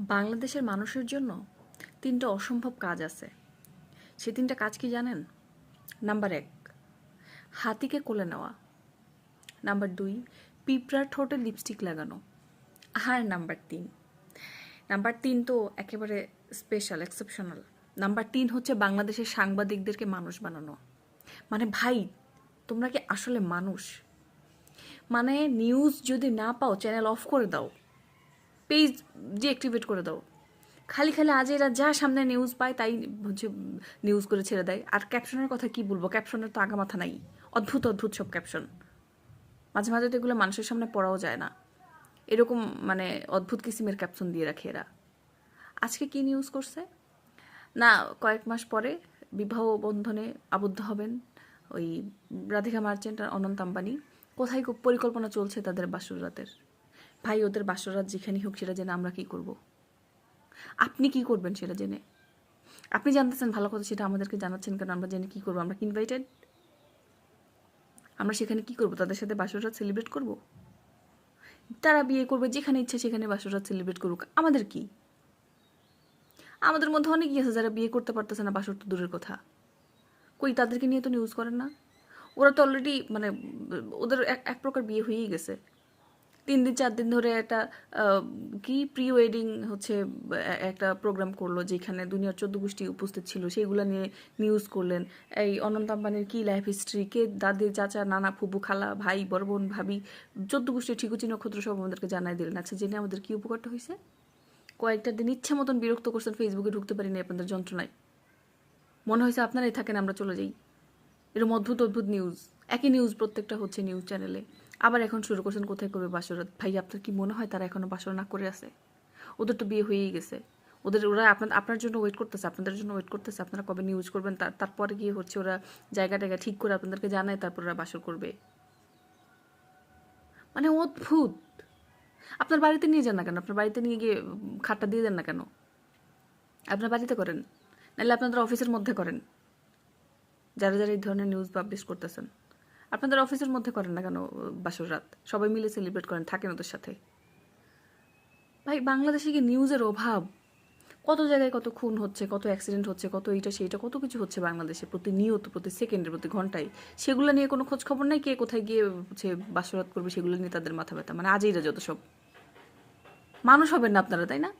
বাংলাদেশের মানুষের জন্য তিনটা অসম্ভব কাজ আছে। সে তিনটা কাজ কি জানেন? নাম্বার এক, হাতিকে কোলে নেওয়া। নাম্বার দুই, পিঁপড়ার ঠোঁটে লিপস্টিক লাগানো। আর নাম্বার তিন নাম্বার তিন তো একেবারে স্পেশাল এক্সেপশনাল নাম্বার তিন হচ্ছে বাংলাদেশের সাংবাদিকদেরকে মানুষ বানানো। মানে ভাই, তোমরা কি আসলে মানুষ? মানে নিউজ যদি না পাও চ্যানেল অফ করে দাও। পেজ ডিঅ্যাক্টিভেট করে দাও। খালি খালি আজ এরা যা সামনে নিউজ পায় তাই হচ্ছে নিউজ করে ছেড়ে দেয়। আর ক্যাপশনের কথা কি বলব? ক্যাপশনের তো আগা মাথা নাই। অদ্ভুত অদ্ভুত সব ক্যাপশন মাঝে মাঝে তো এগুলো মানুষের সামনে পড়াও যায় না। এরকম মানে অদ্ভুত কিসিমের ক্যাপশন দিয়ে রাখে এরা। আজকে কি নিউজ করছে? না, কয়েক মাস পরে বিবাহ বন্ধনে আবদ্ধ হবেন ওই রাধিকা মার্চেন্ট আর অনন্ত আম্বানি। কোথায় পরিকল্পনা চলছে তাদের বাসর রাতের? ভাই, ওদের বাসর রাত যেখানেই হোক সেটা জেনে আমরা কি করব? আপনি কি করবেন সেটা জেনে? আপনি জানতেছেন ভালো কথা, সেটা আমাদেরকে জানাচ্ছেন কেন? আমরা জেনে কি করব? আমরা কি ইনভাইটেড আমরা সেখানে কি করব? তাদের সাথে বাসর রাত সেলিব্রেট করব? তারা বিয়ে করবে যেখানে ইচ্ছে সেখানে বাসর রাত সেলিব্রেট করুক। আমাদের কি? আমাদের মধ্যে অনেকেই আছে যারা বিয়ে করতে পারতেছে না, বাসর তো দূরের কথা। কই, তাদেরকে নিয়ে তো নিউজ করেন না? ওরা তো অলরেডি মানে ওদের এক প্রকার বিয়ে হয়েই গেছে। তিন দিন চার দিন ধরে একটা কি প্রি ওয়েডিং হচ্ছে, একটা প্রোগ্রাম করল যেখানে দুনিয়ার চোদ্দ গোষ্ঠী উপস্থিত ছিল সেগুলো নিয়ে নিউজ করলেন। এই অনন্ত আম্বানির কী লাইফ হিস্ট্রি কে দাদি চাচা, নানা ফুবু খালা, ভাই বড় বোন ভাবি, চোদ্দ গোষ্ঠীর ঠিকুচি নক্ষত্র সব আমাদেরকে জানাই দিলেন। আচ্ছা জেনে আমাদের কী উপকারটা হয়েছে? কয়েকটা দিন ইচ্ছে মতন বিরক্ত করছেন ফেসবুকে ঢুকতে পারিনি আপনাদের যন্ত্রণায়। মনে হয়েছে আপনারাই থাকেন, আমরা চলে যাই। এরকম অদ্ভুত অদ্ভুত নিউজ একই নিউজ প্রত্যেকটা হচ্ছে নিউজ চ্যানেলে আবার এখন শুরু করছেন, কোথায় করবে বাসরাত? ভাই, আপনার কি মনে হয় তারা এখনও বাসর না করে আছে? ওদের তো বিয়ে হয়েই গেছে। ওদের, ওরা আপনার আপনার জন্য ওয়েট করতেছে, আপনাদের জন্য ওয়েট করতেছে। আপনারা কবে নিউজ করবেন? তার, তারপরে গিয়ে হচ্ছে ওরা জায়গা টায়গা ঠিক করে আপনাদেরকে জানায়, তারপর ওরা বাসর করবে। মানে অদ্ভুত! আপনার বাড়িতে নিয়ে যান না কেন? আপনার বাড়িতে নিয়ে গিয়ে খাটটা দিয়ে দেন না কেন? আপনার বাড়িতে করেন? নাহলে আপনাদের অফিসের মধ্যে করেন। যারা যারা এই ধরনের নিউজ পাবলিশ করতেছেন। আপনাদের অফিসের মধ্যে করেন না কেন বাসর রাত? সবাই মিলে সেলিব্রেট করেন, থাকেন ওদের সাথে। ভাই, বাংলাদেশে কি নিউজের অভাব? কত জায়গায় কত খুন হচ্ছে, কত অ্যাক্সিডেন্ট হচ্ছে, কত এইটা সেইটা, কত কিছু হচ্ছে বাংলাদেশে প্রতিনিয়ত, প্রতি সেকেন্ডে প্রতি ঘন্টায়? সেগুলো নিয়ে কোনো খোঁজ খবর নাই কে কোথায় গিয়ে হচ্ছে বাসরাত করবে, সেগুলো নিয়ে তাদের মাথা ব্যথা। মানে আজই যত সব। মানুষ হবেন না আপনারা, তাই না?